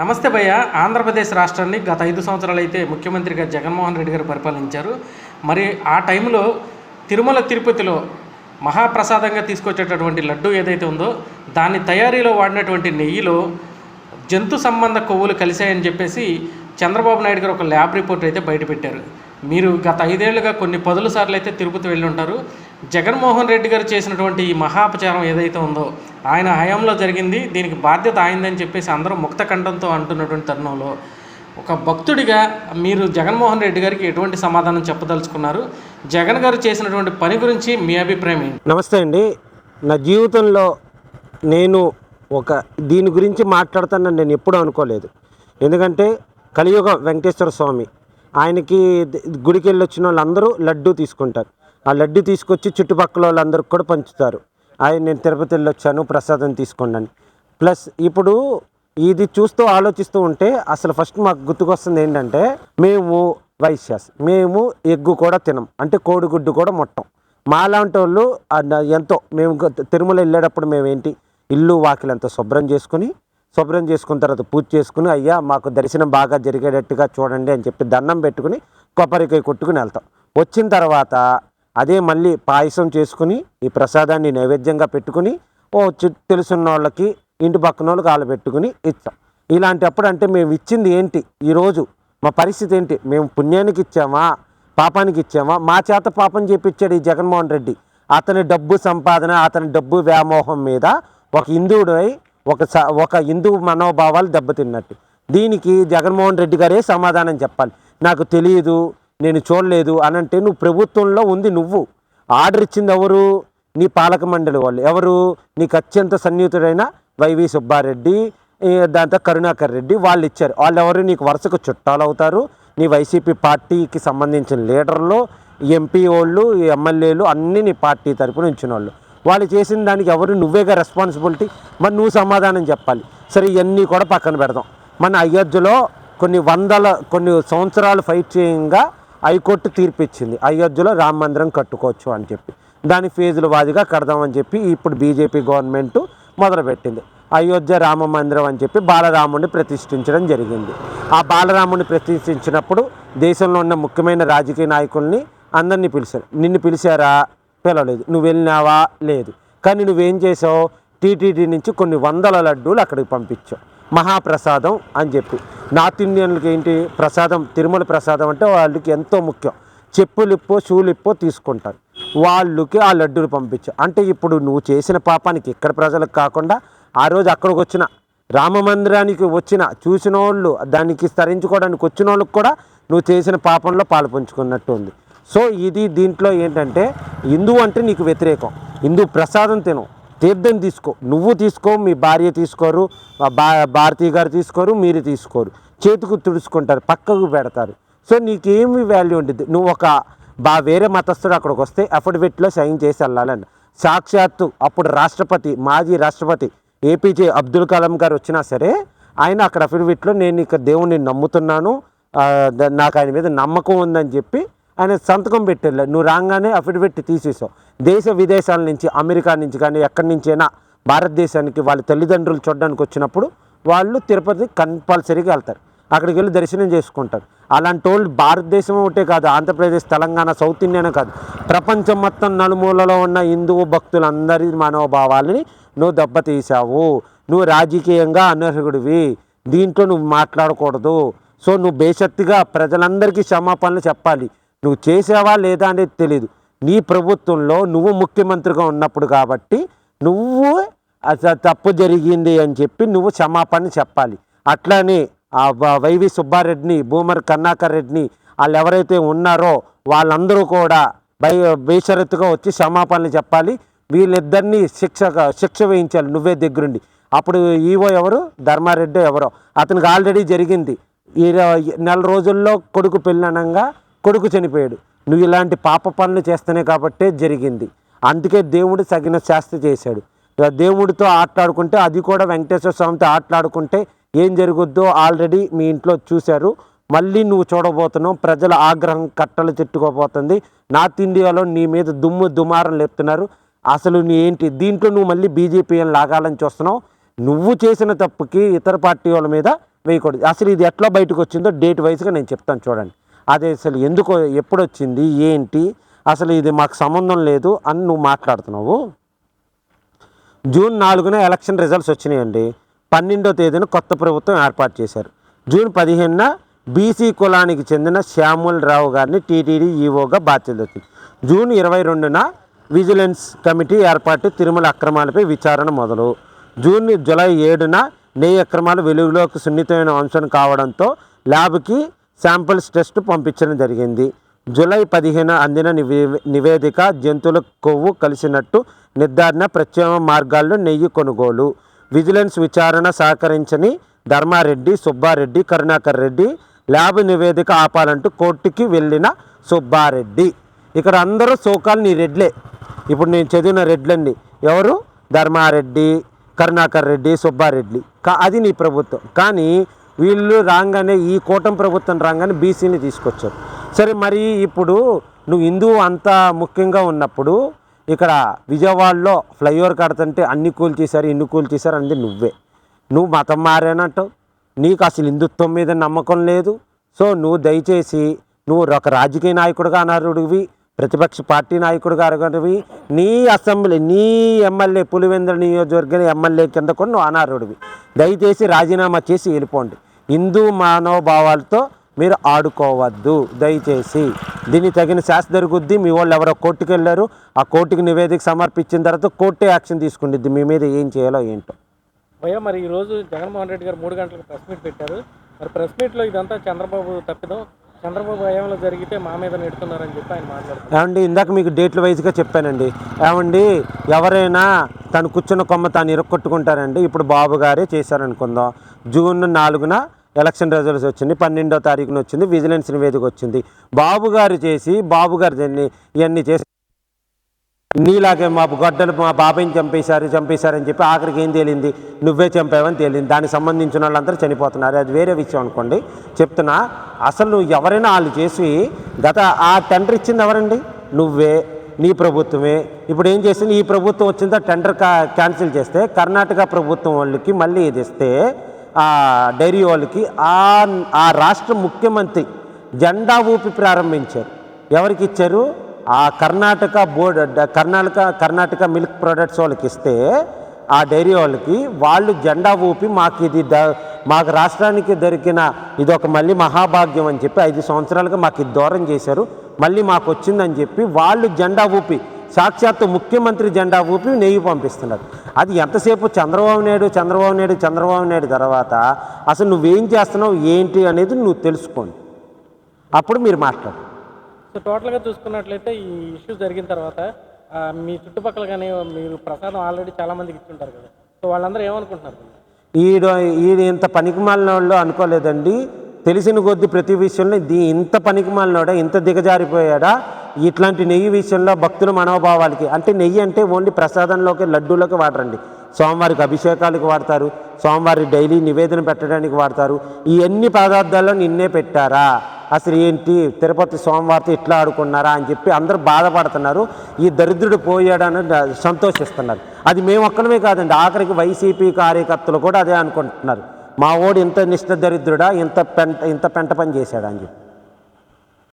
నమస్తే భయ్య. ఆంధ్రప్రదేశ్ రాష్ట్రాన్ని గత ఐదు సంవత్సరాలు అయితే ముఖ్యమంత్రిగా జగన్మోహన్ రెడ్డి గారు పరిపాలించారు. మరి ఆ టైంలో తిరుమల తిరుపతిలో మహాప్రసాదంగా తీసుకొచ్చేటటువంటి లడ్డు ఏదైతే ఉందో దాని తయారీలో వాడినటువంటి నెయ్యిలో జంతు సంబంధ కొవ్వులు కలిశాయని చెప్పేసి చంద్రబాబు నాయుడు గారు ఒక ల్యాబ్ రిపోర్ట్ అయితే బయటపెట్టారు. మీరు గత ఐదేళ్ళుగా కొన్ని పదుల సార్లు అయితే తిరుపతి వెళ్ళి ఉంటారు. జగన్మోహన్ రెడ్డి గారు చేసినటువంటి ఈ మహాపచారం ఏదైతే ఉందో ఆయన హయాంలో జరిగింది దీనికి బాధ్యత ఆయనదని చెప్పేసి అందరూ ముక్త కంఠంతో అంటున్నటువంటి తరుణంలో ఒక భక్తుడిగా మీరు జగన్మోహన్ రెడ్డి గారికి ఎటువంటి సమాధానం చెప్పదలుచుకున్నారు? జగన్ గారు చేసినటువంటి పని గురించి మీ అభిప్రాయం ఏంటి? నమస్తే అండి. నా జీవితంలో నేను ఒక దీని గురించి మాట్లాడతానని నేను ఎప్పుడూ అనుకోలేదు. ఎందుకంటే కలియుగ వెంకటేశ్వర స్వామి ఆయనకి గుడికి వెళ్ళి వచ్చిన వాళ్ళందరూ లడ్డు తీసుకుంటారు. ఆ లడ్డు తీసుకొచ్చి చుట్టుపక్కల వాళ్ళందరికి కూడా పంచుతారు. ఆయన నేను తిరుపతి వెళ్ళి వచ్చాను ప్రసాదం తీసుకోండి ప్లస్ ఇప్పుడు ఇది చూస్తూ ఆలోచిస్తూ ఉంటే అసలు ఫస్ట్ మాకు గుర్తుకొస్తుంది ఏంటంటే మేము వైశ్యాస్ మేము ఎగ్గు కూడా తినం. అంటే కోడిగుడ్డు కూడా ముట్టం మాలాంటి వాళ్ళు ఎంతో మేము తిరుమల వెళ్ళేటప్పుడు మేము ఏంటి ఇల్లు వాకిలంతా శుభ్రం చేసుకుని శుభ్రం చేసుకున్న తర్వాత పూజ చేసుకుని అయ్యా మాకు దర్శనం బాగా జరిగేటట్టుగా చూడండి అని చెప్పి దండం పెట్టుకుని కొబ్బరికాయ కొట్టుకుని వెళ్తాం. వచ్చిన తర్వాత అదే మళ్ళీ పాయసం చేసుకుని ఈ ప్రసాదాన్ని నైవేద్యంగా పెట్టుకుని ఓ చు తెలుసున్న వాళ్ళకి ఇంటి పక్కన వాళ్ళకి వాళ్ళు పెట్టుకుని ఇచ్చాం. ఇలాంటప్పుడు అంటే మేము ఇచ్చింది ఏంటి? ఈరోజు మా పరిస్థితి ఏంటి? మేము పుణ్యానికి ఇచ్చామా? పాపానికి ఇచ్చామా? మా చేత పాపం చేపించాడు ఈ జగన్మోహన్ రెడ్డి. అతని డబ్బు సంపాదన అతని డబ్బు వ్యామోహం మీద ఒక హిందువుడై ఒక స- ఒక హిందూ మనోభావాలు దెబ్బతిన్నట్టు. దీనికి జగన్మోహన్ రెడ్డి గారే సమాధానం చెప్పాలి. నాకు తెలియదు నేను చూడలేదు అని అంటే నువ్వు ప్రభుత్వంలో ఉంది నువ్వు. ఆర్డర్ ఇచ్చింది ఎవరు? నీ పాలక మండలి వాళ్ళు. ఎవరు? నీకు అత్యంత సన్నిహితుడైన వైవి సుబ్బారెడ్డి దాంతో కరుణాకర్ రెడ్డి వాళ్ళు ఇచ్చారు. వాళ్ళు ఎవరు? నీకు వరుసకు చుట్టాలు అవుతారు. నీ వైసీపీ పార్టీకి సంబంధించిన లీడర్లు ఎంపీ వాళ్ళు ఎమ్మెల్యేలు అన్నీ నీ పార్టీ తరపున ఉంచిన వాళ్ళు వాళ్ళు చేసిన దానికి ఎవరు? నువ్వేగా రెస్పాన్సిబిలిటీ మరి నువ్వు సమాధానం చెప్పాలి. సరే ఇవన్నీ కూడా పక్కన పెడదాం. మన అయోధ్యలో కొన్ని వందల కొన్ని సంవత్సరాలు ఫైట్ చేయంగా హైకోర్టు తీర్పు ఇచ్చింది అయోధ్యలో రామ మందిరం కట్టుకోవచ్చు అని చెప్పి. దాని ఫేజుల వాదిగా కడదామని చెప్పి ఇప్పుడు బీజేపీ గవర్నమెంట్ మొదలుపెట్టింది. అయోధ్య రామ మందిరం అని చెప్పి బాలరాముడిని ప్రతిష్ఠించడం జరిగింది. ఆ బాలరాముడిని ప్రతిష్ఠించినప్పుడు దేశంలో ఉన్న ముఖ్యమైన రాజకీయ నాయకుల్ని అందరినీ పిలిచారు. నిన్ను పిలిచారా? పిలవలేదు. నువ్వు వెళ్ళినావా? లేదు. కానీ నువ్వేం చేసావు టీటీడీ నుంచి కొన్ని వందల లడ్డూలు అక్కడికి పంపించావు. మహాప్రసాదం అని చెప్పి. నార్త్ ఇండియన్లకి ఏంటి ప్రసాదం తిరుమల ప్రసాదం అంటే వాళ్ళకి ఎంతో ముఖ్యం. చెప్పులిప్పో షూలిప్పో తీసుకుంటారు. వాళ్ళకి ఆ లడ్డూలు పంపించారు అంటే ఇప్పుడు నువ్వు చేసిన పాపానికి ఇక్కడ ప్రజలకు కాకుండా ఆ రోజు అక్కడికి వచ్చిన రామ మందిరానికి వచ్చిన చూసిన వాళ్ళు దానికి స్తరించుకోవడానికి వచ్చిన వాళ్ళకి కూడా నువ్వు చేసిన పాపంలో పాలు పంచుకున్నట్టు ఉంది. సో ఇది దీంట్లో ఏంటంటే హిందూ అంటే నీకు వ్యతిరేకం. హిందూ ప్రసాదం తినవు తీర్థం తీసుకో. నువ్వు తీసుకో మీ భార్య తీసుకోరు బా భారతీయ గారు తీసుకోరు మీరు తీసుకోరు. చేతికి తుడుచుకుంటారు పక్కకు పెడతారు. సో నీకేమి వాల్యూ ఉంటుంది? నువ్వు ఒక బా వేరే మతస్థుడు అక్కడికి వస్తే అఫిడవిట్లో సైన్ చేసి వెళ్ళాలని. సాక్షాత్తు అప్పుడు రాష్ట్రపతి మాజీ రాష్ట్రపతి ఏపీజే అబ్దుల్ కలాం గారు వచ్చినా సరే ఆయన అక్కడ అఫిడవిట్లో నేను ఇక్కడ దేవుణ్ణి నమ్ముతున్నాను నాకు ఆయన మీద నమ్మకం ఉందని చెప్పి ఆయన సంతకం పెట్టారు నువ్వు రాగానే అఫిడవిట్ తీసేసావు. దేశ విదేశాల నుంచి అమెరికా నుంచి కానీ ఎక్కడి నుంచైనా భారతదేశానికి వాళ్ళ తల్లిదండ్రులు చూడడానికి వచ్చినప్పుడు వాళ్ళు తిరుపతి కంపల్సరీగా వెళ్తారు. అక్కడికి వెళ్ళి దర్శనం చేసుకుంటారు. అలాంటి వాళ్ళు భారతదేశం ఒకటే కాదు ఆంధ్రప్రదేశ్ తెలంగాణ సౌత్ ఇండియానే కాదు. ప్రపంచం మొత్తం నలుమూలలో ఉన్న హిందువు భక్తులందరి మనోభావాలని నువ్వు దెబ్బతీసావు నువ్వు రాజకీయంగా అనర్హుడివి. దీంట్లో నువ్వు మాట్లాడకూడదు. సో నువ్వు బేషత్తుగా ప్రజలందరికీ క్షమాపణలు చెప్పాలి. నువ్వు చేసావా లేదా అనేది తెలియదు నీ ప్రభుత్వంలో నువ్వు ముఖ్యమంత్రిగా ఉన్నప్పుడు కాబట్టి నువ్వు తప్పు జరిగింది అని చెప్పి నువ్వు క్షమాపణ చెప్పాలి. అట్లానే ఆ వైవి సుబ్బారెడ్డిని భూమర్ కర్ణాకర్ రెడ్డిని వాళ్ళు ఎవరైతే ఉన్నారో వాళ్ళందరూ కూడా బై బేషరతుగా వచ్చి క్షమాపణలు చెప్పాలి. వీళ్ళిద్దరినీ శిక్ష శిక్ష వేయించాలి. నువ్వే దగ్గరుండి. అప్పుడు ఈవో ఎవరు? ధర్మారెడ్డి ఎవరో. అతనికి ఆల్రెడీ జరిగింది. ఈ నెల రోజుల్లో కొడుకు పెళ్ళనంగా కొడుకు చనిపోయాడు. నువ్వు ఇలాంటి పాప పనులు చేస్తేనే కాబట్టే జరిగింది. అందుకే దేవుడు తగిన శాస్తి చేశాడు. దేవుడితో ఆటలాడుకుంటే అది కూడా వెంకటేశ్వర స్వామితో ఆటలాడుకుంటే ఏం జరుగుద్దో ఆల్రెడీ మీ ఇంట్లో చూశారు. మళ్ళీ నువ్వు చూడబోతున్నావు. ప్రజల ఆగ్రహం కట్టలు చెట్టుకోబోతుంది నార్త్ ఇండియాలో నీ మీద దుమ్ము దుమారం లేపుతున్నారు. అసలు నీ ఏంటి? దీంట్లో నువ్వు మళ్ళీ బీజేపీ లాగాలని చూస్తున్నావు. నువ్వు చేసిన తప్పుకి ఇతర పార్టీ వాళ్ళ మీద వేయకూడదు. అసలు ఇది ఎట్లా బయటకు వచ్చిందో డేట్ వైజ్గా నేను చెప్తాను చూడండి. అది అసలు ఎందుకు ఎప్పుడు వచ్చింది ఏంటి అసలు ఇది మాకు సంబంధం లేదు అని నువ్వు మాట్లాడుతున్నావు? జూన్ నాలుగున ఎలక్షన్ రిజల్ట్స్ వచ్చినాయండి. పన్నెండో తేదీన కొత్త ప్రభుత్వం ఏర్పాటు చేశారు. జూన్ పదిహేనున బీసీ కులానికి చెందిన శ్యాముల్ రావు గారిని టీటీడీ ఈఓగా బాధ్యత వచ్చింది జూన్ ఇరవై రెండున విజిలెన్స్ కమిటీ ఏర్పాటు తిరుమల అక్రమాలపై విచారణ మొదలు. జూన్ జూలై ఏడున నెయ్యి అక్రమాలు వెలుగులోకి సున్నితమైన అంశం కావడంతో ల్యాబ్కి శాంపిల్స్ టెస్ట్ పంపించడం జరిగింది. జూలై పదిహేను అందిన నివే నివేదిక జంతువుల కొవ్వు కలిసినట్టు నిర్ధారణ ప్రత్యేక మార్గాల్లో నెయ్యి కొనుగోలు. విజిలెన్స్ విచారణ సహకరించని ధర్మారెడ్డి సుబ్బారెడ్డి కరుణాకర్ రెడ్డి ల్యాబ్ నివేదిక ఆపాలంటూ కోర్టుకి వెళ్ళిన సుబ్బారెడ్డి. ఇక్కడ అందరూ సోకాలు నీ రెడ్లే. ఇప్పుడు నేను చదివిన రెడ్లన్నీ ఎవరు? ధర్మారెడ్డి కరుణాకర్ రెడ్డి సుబ్బారెడ్డి. కా అది నీ ప్రభుత్వం. కానీ వీళ్ళు రాగానే ఈ కూటమి ప్రభుత్వం రాగానే బీసీని తీసుకొచ్చారు. సరే మరి ఇప్పుడు నువ్వు హిందువు అంత ముఖ్యంగా ఉన్నప్పుడు ఇక్కడ విజయవాడలో ఫ్లైఓవర్ కడుతుంటే అన్ని కూల్ చేశారు ఇన్ని కూల్ చేశారు అంది నువ్వే. నువ్వు మతం మారేనట్టు నీకు అసలు హిందుత్వం మీద నమ్మకం లేదు. సో నువ్వు దయచేసి నువ్వు ఒక రాజకీయ నాయకుడిగా అనర్హుడివి ప్రతిపక్ష పార్టీ నాయకుడిగా అనర్హుడివి నీ అసెంబ్లీ నీ ఎమ్మెల్యే పులివెందుల నియోజకవర్గం ఎమ్మెల్యే కింద కూడా నువ్వు అనర్హుడివి. దయచేసి రాజీనామా చేసి వెళ్ళిపోండి. హిందూ మనోభావాలతో మీరు ఆడుకోవద్దు. దయచేసి దీనికి తగిన శాస్త్ర జరుగుద్ది. మీ వాళ్ళు ఎవరో కోర్టుకు వెళ్ళారు ఆ కోర్టుకి నివేదిక సమర్పించిన తర్వాత కోర్టే యాక్షన్ తీసుకుంటుంది మీ మీద ఏం చేయాలో ఏంటో. భయ్యా మరి ఈ రోజు జగన్మోహన్ రెడ్డి గారు మూడు గంటలకు ప్రెస్ మీట్ పెట్టారు. మరి ప్రెస్ మీట్లో ఇదంతా చంద్రబాబు తప్పిదం. చంద్రబాబు హయాంలో జరిగితే మా మీద నెడుతున్నారని చెప్పి ఆయన మాట్లాడుతున్నారు. ఏమండి ఇందాక మీకు డేట్ల వైజ్గా చెప్పానండి. ఏమండి ఎవరైనా తను కూర్చున్న కొమ్మ తాను ఇరక్కొట్టుకుంటారండి. ఇప్పుడు బాబు గారే చేశారనుకుందాం. జూన్ నాలుగున ఎలక్షన్ రిజల్ట్స్ వచ్చింది పన్నెండో తారీఖున వచ్చింది విజిలెన్స్ నివేదిక వచ్చింది. బాబు గారు చేసి బాబు గారు దీన్ని ఇవన్నీ చేసి నీలాగే మా గొడ్డలు మా బాబాయిని చంపేశారు చంపేశారని చెప్పి ఆఖరికి ఏం తేలింది? నువ్వే చంపావని తేలింది. దానికి సంబంధించిన వాళ్ళందరూ చనిపోతున్నారు. అది వేరే విషయం అనుకోండి. చెప్తున్నా అసలు నువ్వు ఎవరైనా వాళ్ళు చేసి గత ఆ టెండర్ ఇచ్చింది ఎవరండి? నువ్వే నీ ప్రభుత్వమే. ఇప్పుడు ఏం చేసింది? ఈ ప్రభుత్వం వచ్చిందో? టెండర్ క్యాన్సిల్ చేస్తే కర్ణాటక ప్రభుత్వం వాళ్ళకి మళ్ళీ ఇది ఇస్తే ఆ డైరీ వాళ్ళకి ఆ ఆ రాష్ట్ర ముఖ్యమంత్రి జెండా ఊపి ప్రారంభించారు. ఎవరికి ఇచ్చారు? ఆ Karnataka board Karnataka Karnataka milk products వాళ్ళకి ఇస్తే ఆ డైరీ వాళ్ళకి వాళ్ళు జెండా ఊపి మాకు ఇది ద మాకు రాష్ట్రానికి దొరికిన ఇది ఒక మళ్ళీ మహాభాగ్యం అని చెప్పి ఐదు సంవత్సరాలుగా మాకు ఇది దూరం చేశారు. మళ్ళీ మాకు వచ్చిందని చెప్పి వాళ్ళు జెండా ఊపి సాక్షాత్తు ముఖ్యమంత్రి జెండా ఊపి నెయ్యి పంపిస్తున్నారు. అది ఎంతసేపు చంద్రబాబు నాయుడు చంద్రబాబు నాయుడు చంద్రబాబు నాయుడు తర్వాత అసలు నువ్వేం చేస్తున్నావు ఏంటి అనేది నువ్వు తెలుసుకోండి. అప్పుడు మీరు మాట్లాడు. సో టోటల్గా చూసుకున్నట్లయితే ఈ ఇష్యూ జరిగిన తర్వాత మీ చుట్టుపక్కల కానీ మీరు ప్రసాదం ఆల్రెడీ చాలా మందికి ఇచ్చుంటారు కదా. సో వాళ్ళందరూ ఏమనుకుంటున్నారు? ఈడు ఈడు ఇంత పనికిమాలిన వాళ్ళు అనుకోలేదండి. తెలిసిన కొద్ది ప్రతి విషయంలో దీ ఇంత పనికిమాలినోడా? ఇంత దిగజారిపోయాడా? ఇట్లాంటి నెయ్యి విషయంలో భక్తుల మనోభావాలకి అంటే నెయ్యి అంటే ఓన్లీ ప్రసాదంలోకి లడ్డూలోకి వాడరండి. స్వామివారికి అభిషేకాలకు వాడతారు స్వామివారి డైలీ నివేదన పెట్టడానికి వాడతారు. ఈ అన్ని పదార్థాల్లో నిన్నే పెట్టారా? అసలు ఏంటి? తిరుపతి స్వామివారితో ఇట్లా ఆడుకున్నారా అని చెప్పి అందరూ బాధపడుతున్నారు. ఈ దరిద్రుడు పోయాడని సంతోషిస్తున్నారు. అది మేము ఒక్కడమే కాదండి ఆఖరికి వైసీపీ కార్యకర్తలు కూడా అదే అనుకుంటున్నారు. మా ఓడి ఇంత నిష్ఠ దరిద్రుడా ఇంత పెంట ఇంత పెంట పని చేశాడా అని చెప్పి.